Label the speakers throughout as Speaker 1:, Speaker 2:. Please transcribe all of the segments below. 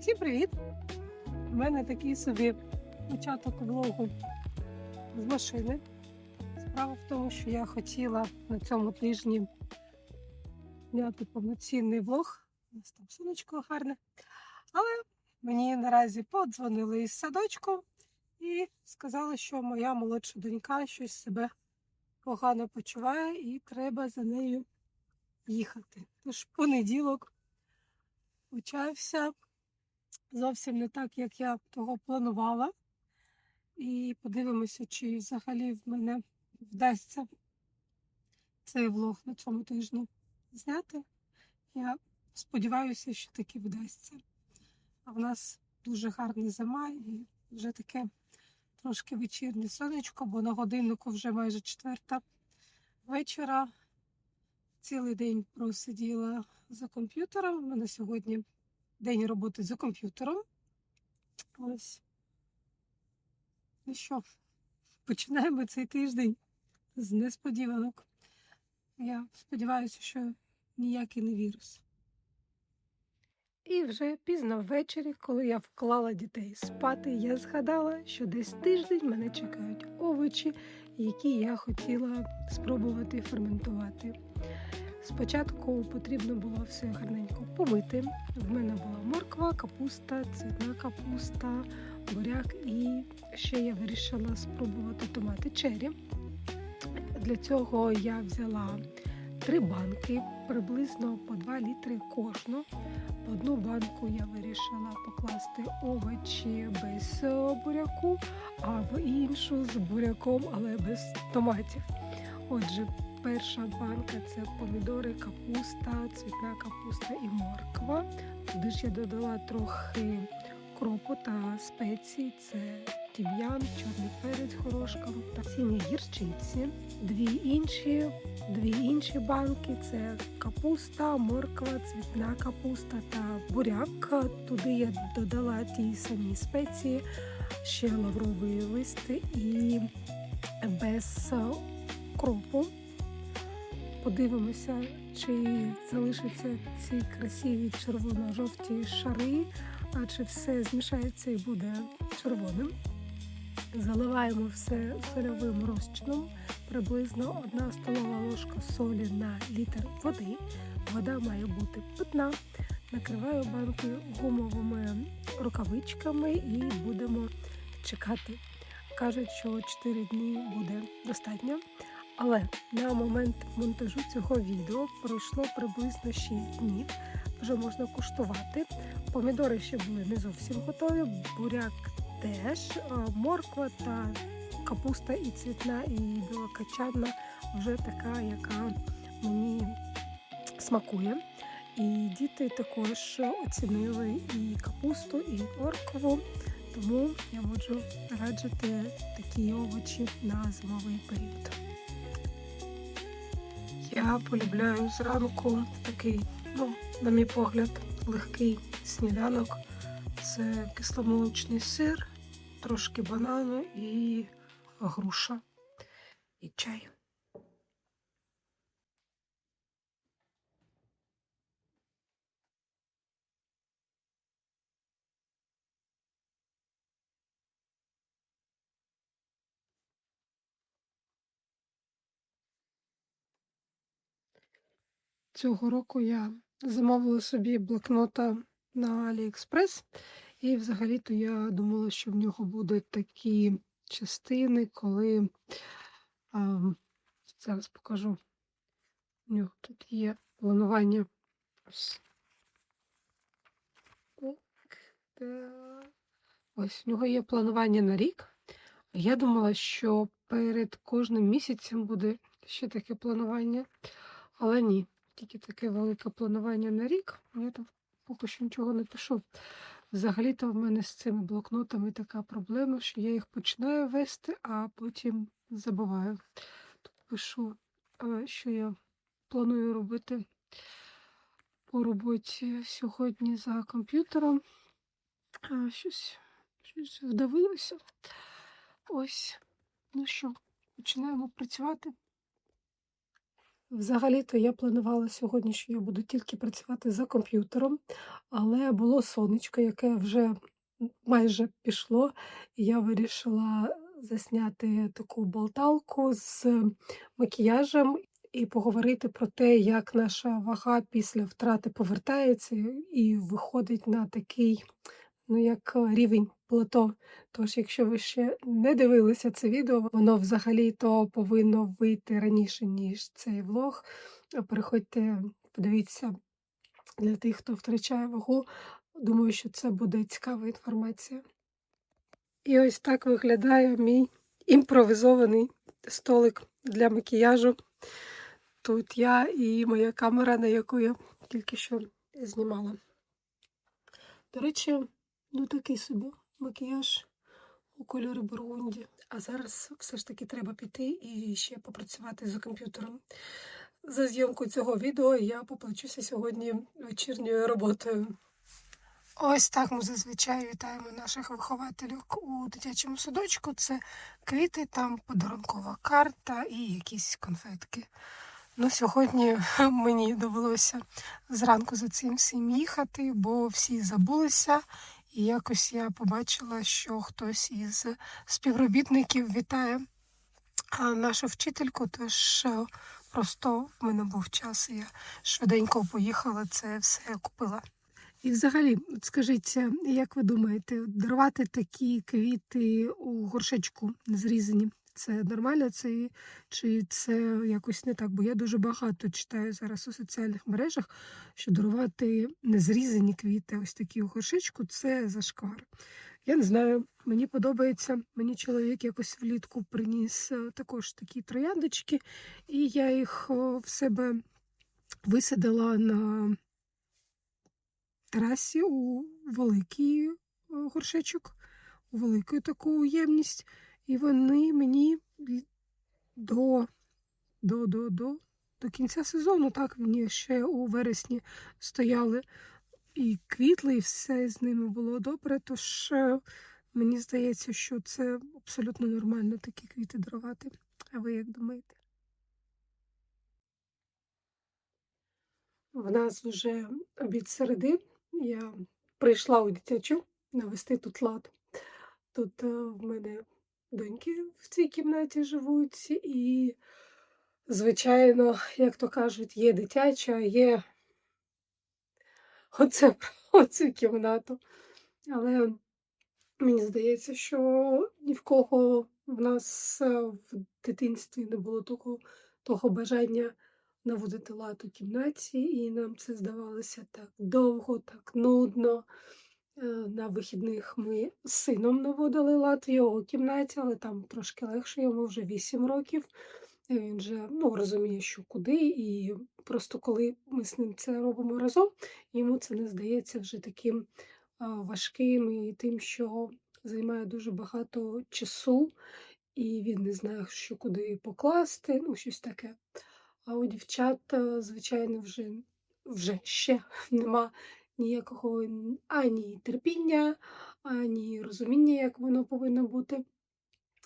Speaker 1: Всім привіт! У мене такий собі початок влогу з машини. Справа в тому, що я хотіла на цьому тижні зняти повноцінний влог. У нас там сонечко гарне. Але мені наразі подзвонили із садочку і сказали, що моя молодша донька щось себе погано почуває і треба за нею їхати. Тож понеділок почався зовсім не так, як я того планувала. І подивимося, чи взагалі в мене вдасться цей влог на цьому тижні зняти. Я сподіваюся, що таки вдасться. А в нас дуже гарна зима і вже таке трошки вечірнє сонечко, бо на годиннику вже майже четверта вечора. Цілий день просиділа за комп'ютером. У мене сьогодні день роботи за комп'ютером. Ось. Ну що, починаємо цей тиждень з несподіванок. Я сподіваюся, що ніякий не вірус. І вже пізно ввечері, коли я вклала дітей спати, я згадала, що десь тиждень мене чекають овочі, які я хотіла спробувати ферментувати. Спочатку потрібно було все гарненько помити. В мене була морква, капуста, цвітна капуста, буряк і ще я вирішила спробувати томати чері. Для цього я взяла три банки, приблизно по 2 літри кожну. В одну банку я вирішила покласти овочі без буряку, а в іншу з буряком, але без томатів. Отже, перша банка це помідори, капуста, цвітна капуста і морква. Туди ж я додала трохи кропу та спецій. Це тім'ян, чорний перець горошком та сіні гірчиці. Дві інші, дві інші банки це капуста, морква, цвітна капуста та буряк. Туди я додала ті самі спеції, ще лавровий лист і без кропу. Подивимося, чи залишаться ці красиві червоно-жовті шари, а чи все змішається і буде червоним. Заливаємо все сольовим розчином, приблизно 1 столова ложка солі на літр води. Вода має бути питна. Накриваю банки гумовими рукавичками і будемо чекати. Кажуть, що 4 дні буде достатньо. Але на момент монтажу цього відео пройшло приблизно 6 днів. Вже можна куштувати. Помідори ще були не зовсім готові, буряк теж, морква та капуста і цвітна, і білокачанна вже така, яка мені смакує. І діти також оцінили і капусту, і моркву, тому я можу раджити такі овочі на зимовий період. Я полюбляю зранку такий, ну, на мій погляд, легкий сніданок. Це кисломолочний сир, трошки банану і груша і чай. Цього року я замовила собі блокнота на AliExpress. І взагалі-то я думала, що в нього будуть такі частини, коли а, зараз покажу. У нього тут є планування. Ось. У нього є планування на рік. Я думала, що перед кожним місяцем буде ще таке планування, але ні, тільки таке велике планування на рік. Я там поки що нічого не пишу. Взагалі-то в мене з цими блокнотами така проблема, що я їх починаю вести, а потім забуваю. Тут пишу, е, що я планую робити по роботі сьогодні за комп'ютером. Щось, щось вдавилося. Ось, ну що, починаємо працювати. Взагалі-то я планувала сьогодні, що я буду тільки працювати за комп'ютером, але було сонечко, яке вже майже пішло, і я вирішила засняти таку болталку з макіяжем і поговорити про те, як наша вага після втрати повертається і виходить на такий, ну, як е, рівень плато. Тож, якщо ви ще не дивилися це відео, воно взагалі-то повинно вийти раніше, ніж цей влог. Переходьте, подивіться для тих, хто втрачає вагу. Думаю, що це буде цікава інформація. І ось так виглядає мій імпровізований столик для макіяжу. Тут я і моя камера, на яку я тільки що знімала. До речі, ну такий собі макіяж у кольорі бургунді. А зараз все ж таки треба піти і ще попрацювати за комп'ютером. За зйомку цього відео я поплачуся сьогодні вечірньою роботою. Ось так ми зазвичай вітаємо наших вихователів у дитячому садочку. Це квіти, там подарункова карта і якісь конфетки. Ну, сьогодні мені довелося зранку за цим всім їхати, бо всі забулися. І якось я побачила, що хтось із співробітників вітає нашу вчительку, тож е, просто в мене був час, і я швиденько поїхала, це все купила. І взагалі, скажіть, е, як ви думаєте, дарувати такі квіти у горшечку зрізані? Це нормально, це чи це якось не так? Бо я дуже багато читаю зараз у соціальних мережах, що дарувати незрізані квіти, ось такі у горшечку, це зашквар. Я не знаю, мені подобається. Мені чоловік якось влітку приніс е, також такі трояндочки, і я їх в себе висадила на терасі у великий е, горшечок, у велику таку ємність. І вони мені до, до, до, до, до кінця сезону, так, вони ще у вересні стояли і квітли, і все з ними було добре. Тож е, мені здається, що це абсолютно нормально такі квіти дарувати. А ви як думаєте? В нас вже обід середи. Я прийшла у дитячу навести тут лад. Тут е, в мене доньки в цій кімнаті живуть, і, звичайно, як то кажуть, є дитяча, є оце, оцю кімнату. Але мені здається, що ні в кого в нас е, в дитинстві не було того, того бажання наводити лад у кімнаті, і нам це здавалося так довго, так нудно. Е, На вихідних ми з сином наводили лад в його кімнаті, але там трошки легше, йому вже 8 років. Він вже ну, розуміє, що куди, і просто коли ми з ним це робимо разом, йому це не здається вже таким важким і тим, що займає дуже багато часу, і він не знає, що куди покласти, ну, щось таке. А у дівчат, е, звичайно, вже, вже ще нема ніякого ані терпіння, ані розуміння, як воно повинно бути.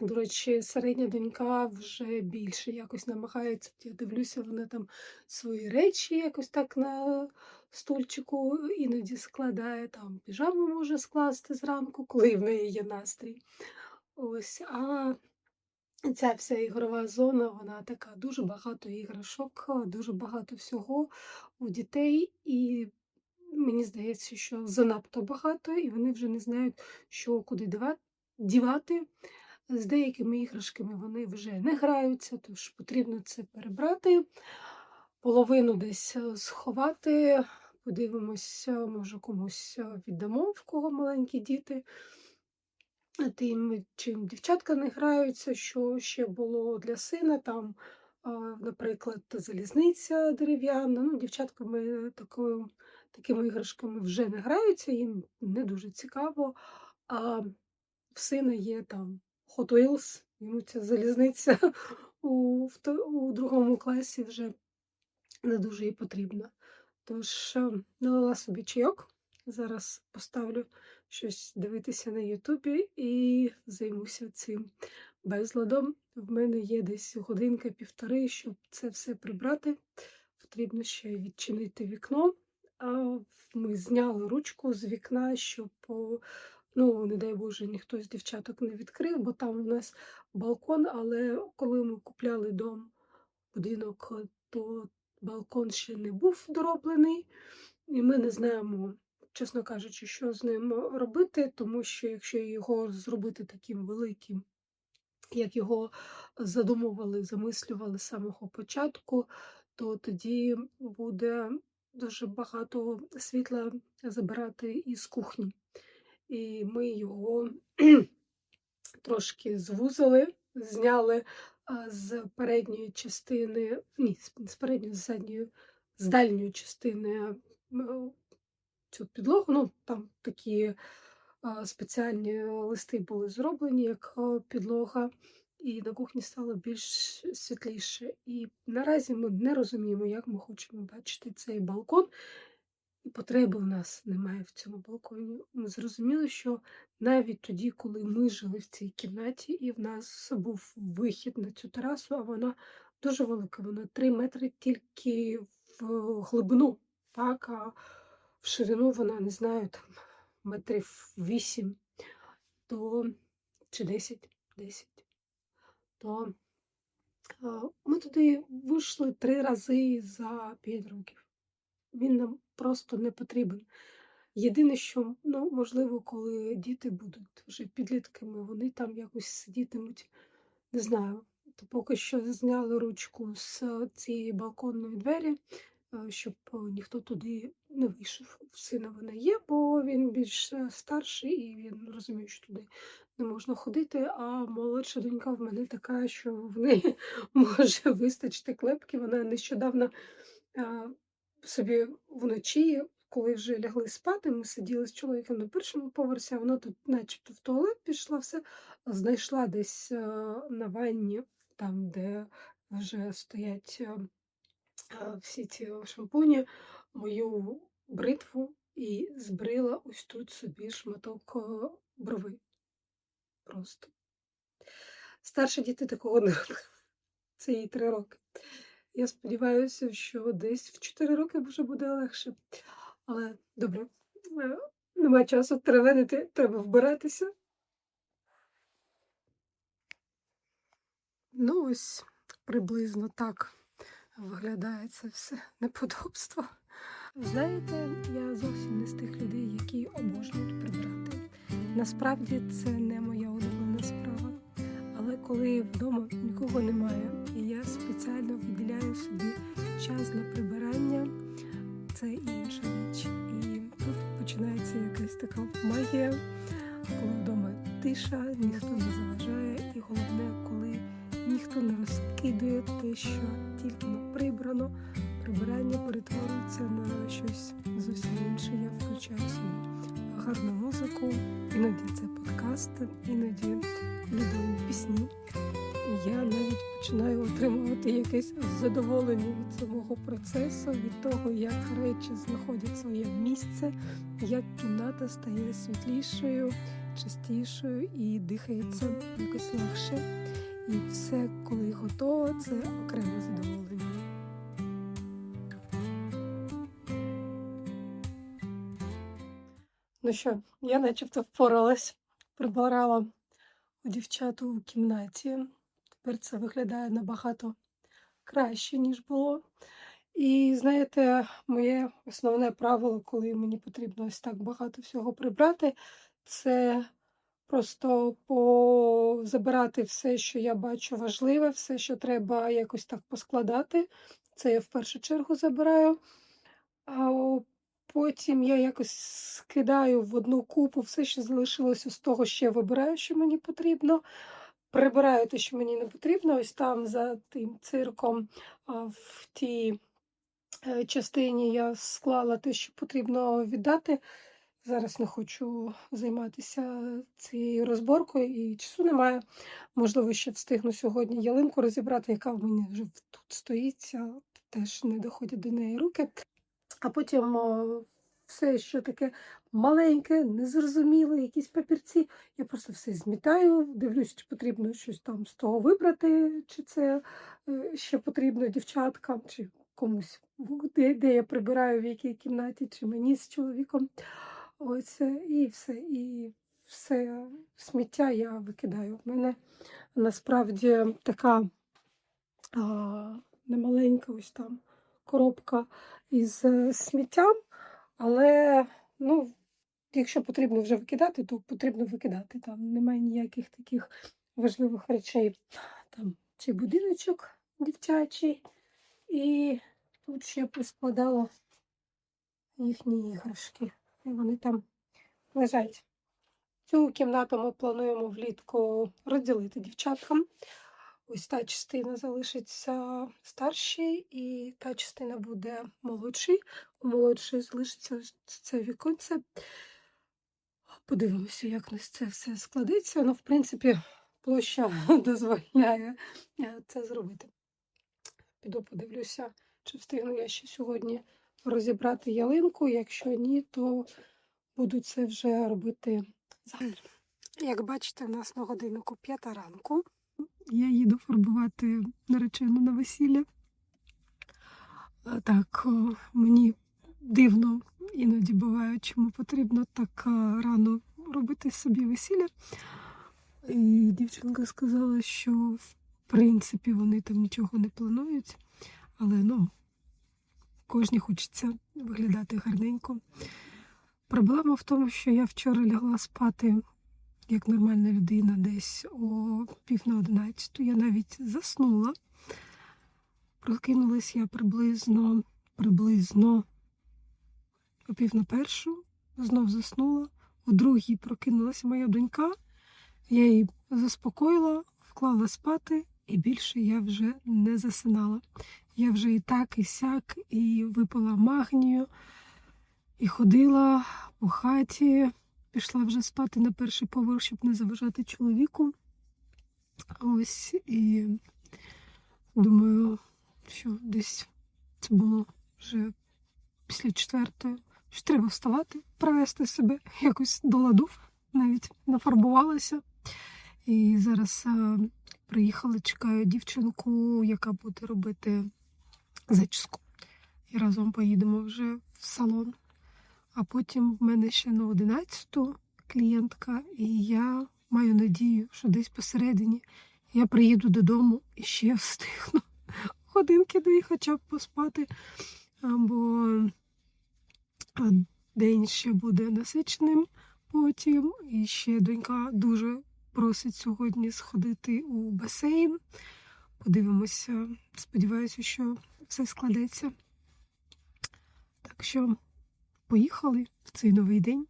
Speaker 1: До речі, середня донька вже більше якось намагається. Я дивлюся, вона там свої речі якось так на стульчику іноді складає, там піжаму може скласти зранку, коли в неї є настрій. Ось, а ця вся ігрова зона, вона така дуже багато іграшок, дуже багато всього у дітей, і мені здається, що занадто багато, і вони вже не знають, що куди дівати. З деякими іграшками вони вже не граються, тож потрібно це перебрати, половину десь е, сховати. Подивимося, може комусь е, віддамо, в кого маленькі діти. Тим, чим дівчатка не граються, що ще було для сина, там, наприклад, залізниця дерев'яна. Ну, дівчатками такою, такими іграшками вже не граються, їм не дуже цікаво. А в сина є там Hot Wheels, йому ця залізниця у, у другому класі вже не дуже і потрібна. Тож е, налила собі чайок. Зараз поставлю щось дивитися на Ютубі і займуся цим. безладом. В мене є десь годинка-півтори, щоб це все прибрати. Потрібно ще відчинити вікно. Ми зняли ручку з вікна, щоб, ну, не дай Боже, ніхто з дівчаток не відкрив, бо там у нас балкон, але коли ми купляли дом, будинок, е, то балкон ще не був дороблений, і ми не знаємо, чесно кажучи, що з ним робити, тому що якщо його зробити таким великим, як його задумували, замислювали з самого початку, то тоді буде дуже багато світла забирати із кухні. І ми його трошки звузили, зняли з передньої частини, ні, з- передньої, з задньої, з дальньої частини цю підлогу. Ну, там такі спеціальні листи були зроблені, як підлога, і на кухні стало більш світліше. І наразі ми не розуміємо, як ми хочемо бачити цей балкон. І потреби в нас немає в цьому балконі. Ми зрозуміли, що навіть тоді, коли ми жили в цій кімнаті, і в нас був вихід на цю терасу, а вона дуже велика, вона 3 метри тільки в глибину, так, а в ширину вона, не знаю, там метрів 8, то чи 10, 10, то ми туди вийшли три рази за п'ять років. Він нам просто не потрібен. Єдине, що, ну, можливо, коли діти будуть вже підлітками, вони там якось сидітимуть, не знаю. То поки що зняли ручку з цієї балконної двері, е, щоб е, ніхто туди не вийшов. В сина вона є, бо він більш е, старший і він розуміє, що туди не можна ходити. А молодша донька в мене така, що в неї може вистачити клепки. Вона нещодавно собі вночі, коли вже лягли спати, ми сиділи з чоловіком на першому поверсі, а вона тут, начебто, в туалет пішла, все знайшла десь е, на ванні, там, де вже стоять е, е, всі ці шампуні, мою бритву і збрила ось тут собі шматок е, брови. Просто. Старші діти такого не робили. Це їй три роки. Я сподіваюся, що десь в 4 роки вже буде легше. Але добре, е, немає часу теревенити, треба вбиратися. Ну, ось приблизно так виглядає це все неподобство. Знаєте, я зовсім не з тих людей, які обожнюють прибирати. Насправді це не моя улюблена справа. Але коли вдома нікого немає, і я спеціально виділяю собі час для прибирання, це інша річ. І тут починається якась така магія, коли вдома тиша, ніхто не заважає, і головне, коли ніхто не розкидує те, що тільки не прибрано, прибирання перетворюється на щось зовсім інше. Я включаю собі гарну музику, іноді це подкасти, іноді любовні пісні. Я навіть починаю отримувати якесь задоволення від самого процесу, від того, як речі знаходять своє місце, як кімната стає світлішою, чистішою і дихається якось легше. І все, коли готово, це окреме задоволення. Ну що, я начебто впоралась, прибирала у дівчат у кімнаті. Тепер це виглядає набагато краще, ніж було. І знаєте, моє основне правило, коли мені потрібно ось так багато всього прибрати, це просто забирати все, що я бачу важливе, все, що треба якось так поскладати. Це я в першу чергу забираю. А потім я якось скидаю в одну купу все, що залишилося з того, що я вибираю, що мені потрібно. Прибираю те, що мені не потрібно. Ось там за тим цирком в тій е, частині я склала те, що потрібно віддати. Зараз не хочу займатися цією розборкою і часу немає. Можливо, ще встигну сьогодні ялинку розібрати, яка в мене вже тут стоїть, теж не доходять до неї руки. А потім все, що таке маленьке, незрозуміле, якісь папірці. Я просто все змітаю, дивлюсь, чи потрібно щось там з того вибрати, чи це е, ще потрібно дівчаткам, чи комусь, де, де я прибираю, в якій кімнаті, чи мені з чоловіком. Ось і все. І все сміття я викидаю. В мене насправді така а, немаленька ось там коробка із е, сміттям, але ну, якщо потрібно вже викидати, то потрібно викидати. Там немає ніяких таких важливих речей. Там цей будиночок дівчачий, і тут ще поскладала їхні іграшки. І вони там лежать. Цю кімнату ми плануємо влітку розділити дівчаткам. Ось та частина залишиться старшій, і та частина буде молодшій. У молодшої залишиться це віконце. Подивимося, як нас це все складеться. Ну, в принципі, площа дозволяє е, це зробити. Піду подивлюся, чи встигну я ще сьогодні розібрати ялинку. Якщо ні, то буду це вже робити завтра. Як бачите, у нас на годиннику п'ята ранку. Я їду фарбувати наречену на весілля. Так, мені дивно іноді буває, чому потрібно так рано робити собі весілля. І дівчинка сказала, що в принципі вони там нічого не планують, але ну, кожній хочеться виглядати гарненько. Проблема в тому, що я вчора лягла спати як нормальна людина, десь о пів на одинадцяту. Я навіть заснула. Прокинулась я приблизно, приблизно о пів на першу, знов заснула. У другій прокинулася моя донька. Я її заспокоїла, вклала спати, і більше я вже не засинала. Я вже і так, і сяк, і випила магнію, і ходила по хаті. Пішла вже спати на перший поверх, щоб не заважати чоловіку. Ось і думаю, що десь це було вже після четвертої. Що треба вставати, привести себе якось до ладу, навіть нафарбувалася. І зараз а, приїхала, чекаю дівчинку, яка буде робити зачіску. І разом поїдемо вже в салон. А потім в мене ще на 11-ту клієнтка, і я маю надію, що десь посередині я приїду додому і ще встигну годинки дві хоча б поспати, бо день ще буде насиченим потім. І ще донька дуже просить сьогодні сходити у басейн. Подивимося, сподіваюся, що все складеться. Так що поїхали в цей новий день.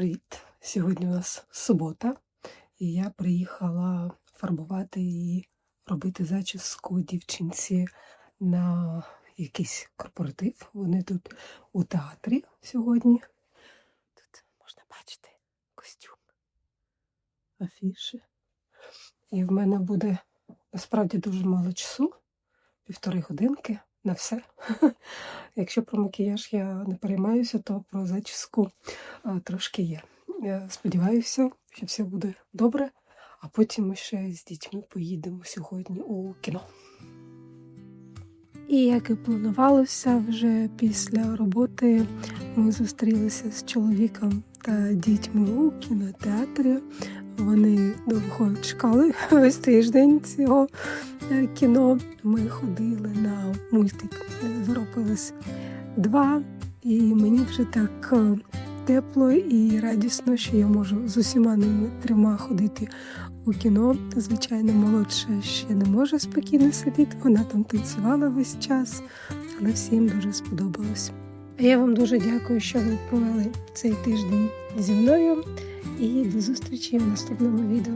Speaker 1: Привіт! Сьогодні у нас субота, і я приїхала фарбувати і робити зачіску дівчинці на якийсь корпоратив. Вони тут у театрі сьогодні. Тут можна бачити костюм, афіші. І в мене буде насправді дуже мало часу, півтори годинки на все. Якщо про макіяж я не переймаюся, то про зачіску трошки є. Я сподіваюся, що все буде добре, а потім ми ще з дітьми поїдемо сьогодні у кіно. І як і планувалося, вже після роботи ми зустрілися з чоловіком та дітьми у кінотеатрі. Вони довго чекали весь тиждень цього е, кіно. Ми ходили на мультик Зворопились 2, і мені вже так е, тепло і радісно, що я можу з усіма ними трьома ходити у кіно. Звичайно, молодша ще не може спокійно сидіти. Вона там танцювала весь час, але всім дуже сподобалось. Я вам дуже дякую, що ви провели цей тиждень зі мною. І до зустрічі в наступному відео.